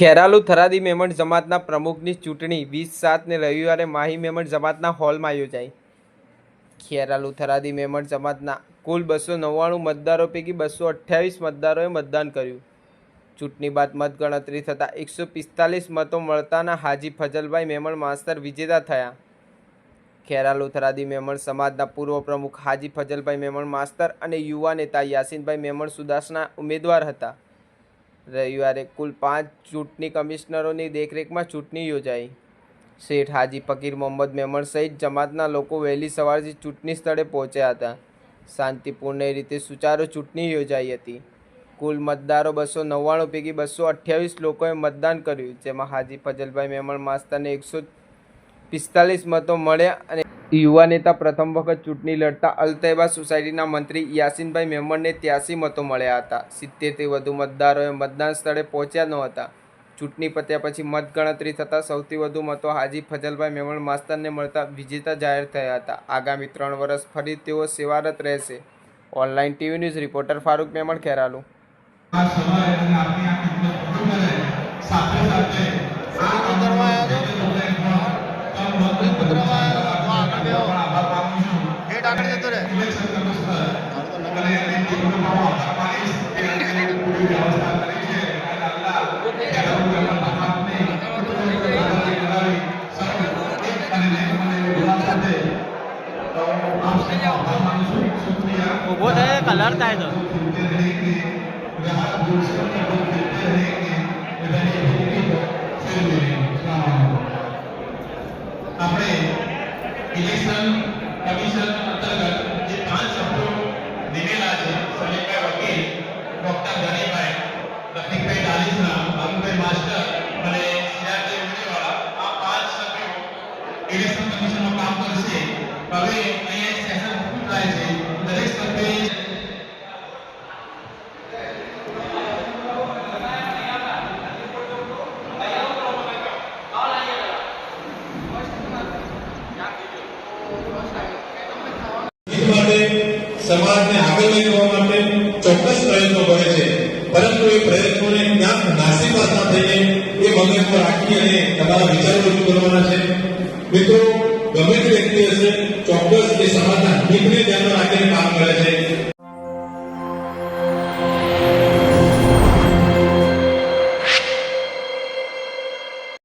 ખેરાલુ થરાદી મેમણ જમાતના પ્રમુખની ચૂંટણી વીસ સાતને રવિવારે માહી મેમણ જમાતના હોલમાં યોજાઈ. ખેરાલુ થરાદી મેમણ જમાતના કુલ બસો નવ્વાણું મતદારો પૈકી બસો અઠ્યાવીસ મતદારોએ મતદાન કર્યું. ચૂંટણી બાદ મતગણતરી થતાં એકસો પિસ્તાલીસ મતો મળતાના હાજી ફજલભાઈ મેમણ માસ્તર વિજેતા થયા. ખેરાલુ થરાદી મેમણ સમાજના પૂર્વ પ્રમુખ હાજી ફજલભાઈ મેમણ માસ્તર અને યુવા નેતા યાસીનભાઈ મેમણ સુદાસના ઉમેદવાર હતા. રવિવારે કુલ પાંચ ચૂંટણી કમિશનરોની દેખરેખમાં ચૂંટણી યોજાઈ. શેઠ હાજી ફકીર મોહમ્મદ મેમણ સહિત જમાતના લોકો વહેલી સવારથી ચૂંટણી સ્થળે પહોંચ્યા હતા. શાંતિપૂર્ણ રીતે સુચારુ ચૂંટણી યોજાઈ હતી. કુલ મતદારો બસો નવ્વાણું પૈકી બસો અઠ્યાવીસ લોકોએ મતદાન કર્યું, જેમાં હાજી ફજલભાઈ મેમણ માસ્તરને એકસો પિસ્તાલીસ મતો મળ્યા અને યુવા નેતા પ્રથમ વખત ચૂંટણી લડતા અલતૈબા સોસાયટીના મંત્રી યાસીનભાઈ મેમણને ત્યાસી મતો મળ્યા હતા. સિત્તેરથી વધુ મતદારોએ મતદાન સ્થળે પહોંચ્યા નહોતા ચૂંટણી પત્યા પછી મતગણતરી થતાં સૌથી વધુ મતો હાજી ફજલભાઈ મેમણ માસ્તરને મળતા વિજેતા જાહેર થયા હતા. આગામી ત્રણ વર્ષ ફરી તેઓ સેવારત રહેશે. Online TV news reporter Farooq Memon Kheralu. ઊભો થયો કલર થાય તો આપણે ઇલેક્શન કમિશન અંતર્ગત છે સલીમભાઈ વકીલ, ડોક્ટર ધનીભાઈ અને સીઆરજી ઉમેદવાળા કામ કરશે. હવે અહીંયા સેશન પૂરું થાય છે. દરેક સભ્યોએ સમાજને આગળ લઈ જવા માટે ચોક્કસ પ્રયત્નો કરે છે. પરંતુ એ પ્રયત્નોને ક્યાંક નાસીપાસ ના થઈને એ મગજમાં રાખી અને તમારા વિચારો રજૂ કરવાના છે. મિત્રો ગમે તે વ્યક્તિ હશે ચોક્કસ એ સમાજના હિતને ધ્યાનમાં રાખીને કામ કરે છે.